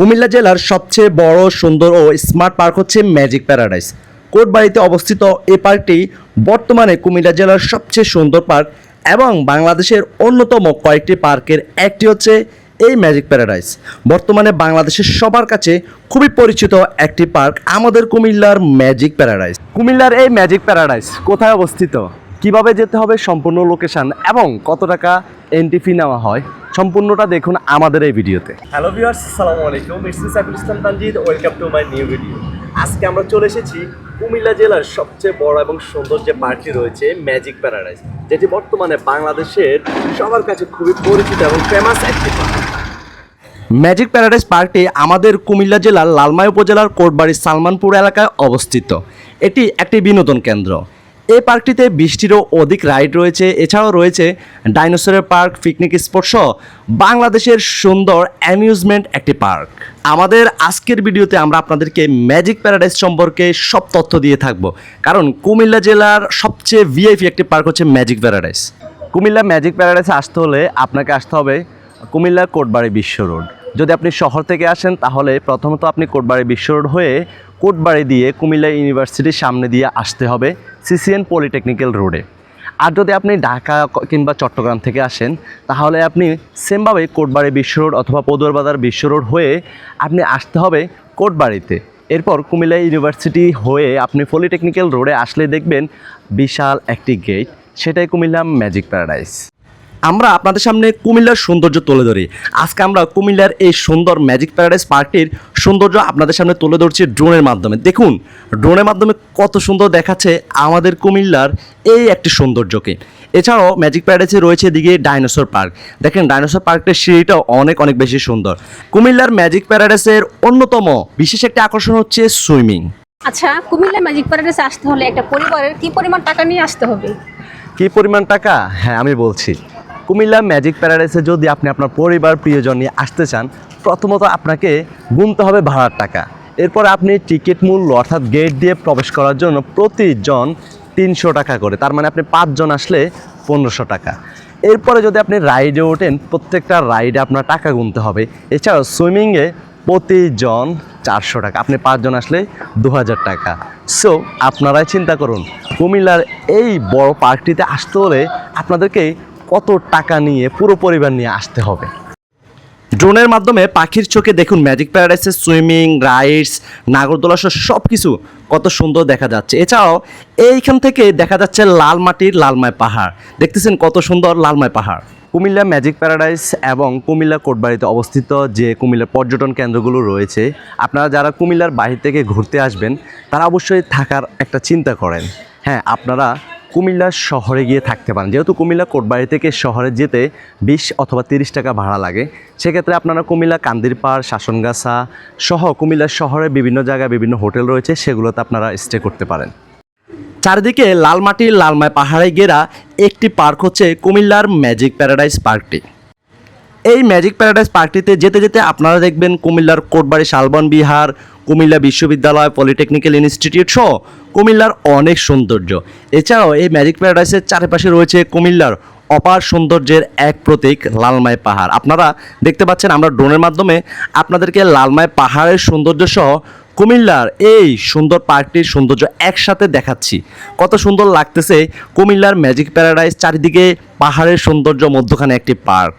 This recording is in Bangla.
কুমিল্লা জেলার সবচেয়ে বড়, সুন্দর ও স্মার্ট পার্ক হচ্ছে ম্যাজিক প্যারাডাইস। কোটবাড়িতে অবস্থিত এ পার্কটি বর্তমানে কুমিল্লা জেলার সবচেয়ে সুন্দর পার্ক এবং বাংলাদেশের অন্যতম কয়েকটি পার্কের একটি হচ্ছে এই ম্যাজিক প্যারাডাইস। বর্তমানে বাংলাদেশের সবার কাছে খুবই পরিচিত একটি পার্ক আমাদের কুমিল্লার ম্যাজিক প্যারাডাইস। কুমিল্লার এই ম্যাজিক প্যারাডাইস কোথায় অবস্থিত? কীভাবে যেতে হবে? সম্পূর্ণ লোকেশান এবং কত টাকা এন্ট্রি ফি নেওয়া হয়? সম্পূর্ণটা দেখুন আমাদের এই ভিডিওতে। হ্যালো ভিউয়ার্স আসসালামু আলাইকুম। It's Saiful Islam Tanjid welcome to my new video আজকে আমরা চলে এসেছি কুমিল্লা জেলার সবচেয়ে বড় এবং সুন্দর যে পার্কটি রয়েছে ম্যাজিক প্যারাডাইস যেটি বর্তমানে বাংলাদেশের সবার কাছে খুবই পরিচিত এবং ফেমাস একটি পার্ক ম্যাজিক প্যারাডাইস পার্কটি আমাদের কুমিল্লা জেলার লালমাই উপজেলার কোটবাড়ির সালমানপুর এলাকায় অবস্থিত। এটি একটি বিনোদন কেন্দ্র। এই পার্কটিতে বিশটিরও অধিক রাইড রয়েছে। এছাড়াও রয়েছে ডাইনোসরের পার্ক, পিকনিক স্পট সহ বাংলাদেশের সুন্দর অ্যামিউজমেন্ট একটি পার্ক। আমাদের আজকের ভিডিওতে আমরা আপনাদেরকে ম্যাজিক প্যারাডাইস সম্পর্কে সব তথ্য দিয়ে থাকব। কারণ কুমিল্লা জেলার সবচেয়ে ভিআইপি একটি পার্ক হচ্ছে ম্যাজিক প্যারাডাইস। কুমিল্লা ম্যাজিক প্যারাডাইসে আসতে হলে আপনাকে আসতে হবে কুমিল্লা কোটবাড়ি বিশ্ব রোড। যদি আপনি শহর থেকে আসেন, তাহলে প্রথমত আপনি কোটবাড়ি বিশ্ব রোড হয়ে কোটবাড়ি দিয়ে কুমিল্লা ইউনিভার্সিটির সামনে দিয়ে আসতে হবে সিসিএন পলিটেকনিক্যাল রোডে। আর যদি আপনি ঢাকা কিংবা চট্টগ্রাম থেকে আসেন, তাহলে আপনি সেমভাবে কোটবাড়ি বিশ্ব রোড অথবা পদুয়ার বাজার বিশ্ব রোড হয়ে আপনি আসতে হবে কোটবাড়িতে। এরপর কুমিল্লা ইউনিভার্সিটি হয়ে আপনি পলিটেকনিক্যাল রোডে আসলে দেখবেন বিশাল একটি গেট, সেটাই কুমিল্লা ম্যাজিক প্যারাডাইস। আমরা আপনাদের সামনে কুমিল্লার সৌন্দর্য তুলে ধরি। আজকে আমরা কুমিল্লার এই সুন্দর ম্যাজিক প্যারাডাইস পার্কটির সৌন্দর্য আপনাদের সামনে তুলে ধরছি ড্রোনের মাধ্যমে। দেখুন ড্রোনের মাধ্যমে কত সুন্দর দেখাচ্ছে আমাদের কুমিল্লার এই একটি সৌন্দর্যকে। এছাড়াও ম্যাজিক প্যারাডাইসে রয়েছে এদিকে ডাইনোসর পার্ক। দেখেন ডাইনোসর পার্কটির সিঁড়িটাও অনেক অনেক বেশি সুন্দর। কুমিল্লার ম্যাজিক প্যারাডাইসের অন্যতম বিশেষ একটি আকর্ষণ হচ্ছে সুইমিং। আচ্ছা কুমিল্লা ম্যাজিক প্যারাডাইসে আসতে হলে একটা পরিবারের কি পরিমাণ টাকা নিয়ে আসতে হবে? কি পরিমাণ টাকা? হ্যাঁ আমি বলছি। কুমিল্লা ম্যাজিক প্যারাডাইসে যদি আপনি আপনার পরিবার প্রিয়জন নিয়ে আসতে চান, প্রথমত আপনাকে গুনতে হবে ভাড়ার টাকা। এরপর আপনি টিকিট মূল্য অর্থাৎ গেট দিয়ে প্রবেশ করার জন্য প্রতিজন তিনশো টাকা করে, তার মানে আপনি পাঁচজন আসলে পনেরোশো টাকা। এরপরে যদি আপনি রাইডে ওঠেন, প্রত্যেকটা রাইডে আপনার টাকা গুনতে হবে। এছাড়াও সুইমিংয়ে প্রতিজন চারশো টাকা, আপনি পাঁচজন আসলে দু হাজার টাকা। সো আপনারাই চিন্তা করুন, কুমিল্লার এই বড় পার্কটিতে আসতে হলে আপনাদেরকে কত টাকা নিয়ে, পুরো পরিবার নিয়ে আসতে হবে। ড্রোনের মাধ্যমে পাখির চোখে দেখুন ম্যাজিক প্যারাডাইসের সুইমিং, রাইডস, নাগরদোলা সব কিছু কত সুন্দর দেখা যাচ্ছে। এছাড়াও এইখান থেকে দেখা যাচ্ছে লাল মাটির লালমায় পাহাড়। দেখতেছেন কত সুন্দর লালমায় পাহাড়। কুমিল্লা ম্যাজিক প্যারাডাইস এবং কুমিল্লা কোটবাড়িতে অবস্থিত যে কুমিল্লার পর্যটন কেন্দ্রগুলো রয়েছে, আপনারা যারা কুমিল্লার বাহির থেকে ঘুরতে আসবেন, তারা অবশ্যই থাকার একটা চিন্তা করেন। হ্যাঁ আপনারা কুমিল্লা শহরে গিয়ে থাকতে পারেন। যেহেতু কুমিল্লা কোটবাড়ি থেকে শহরে যেতে বিশ অথবা তিরিশ টাকা ভাড়া লাগে, সেক্ষেত্রে আপনারা কুমিল্লা কান্দিরপাড় শাসনগাছা সহ কুমিল্লা শহরে বিভিন্ন জায়গায় বিভিন্ন হোটেল রয়েছে, সেগুলোতে আপনারা স্টে করতে পারেন। চারিদিকে লালমাটির লালমায় পাহাড়ে ঘেরা একটি পার্ক হচ্ছে কুমিল্লার ম্যাজিক প্যারাডাইস পার্কটি। এই ম্যাজিক প্যারাডাইস পার্কটিতে যেতে যেতে আপনারা দেখবেন কুমিল্লার কোটবাড়ি, শালবন বিহার, কুমিল্লা বিশ্ববিদ্যালয়, পলিটেকনিক্যাল ইনস্টিটিউট সহ কুমিল্লার অনেক সৌন্দর্য। এছাড়াও এই ম্যাজিক প্যারাডাইসের চারপাশে রয়েছে কুমিল্লার অপার সৌন্দর্যের এক প্রতীক, লালমাই পাহাড়। আপনারা দেখতে পাচ্ছেন আমরা ড্রোনের মাধ্যমে আপনাদেরকে লালমাই পাহাড়ের সৌন্দর্য সহ কুমিল্লার এই সুন্দর পার্কটির সৌন্দর্য একসাথে দেখাচ্ছি। কত সুন্দর লাগতেছে কুমিল্লার ম্যাজিক প্যারাডাইস চারিদিকে পাহাড়ের সৌন্দর্য মধ্যখানে একটি পার্ক।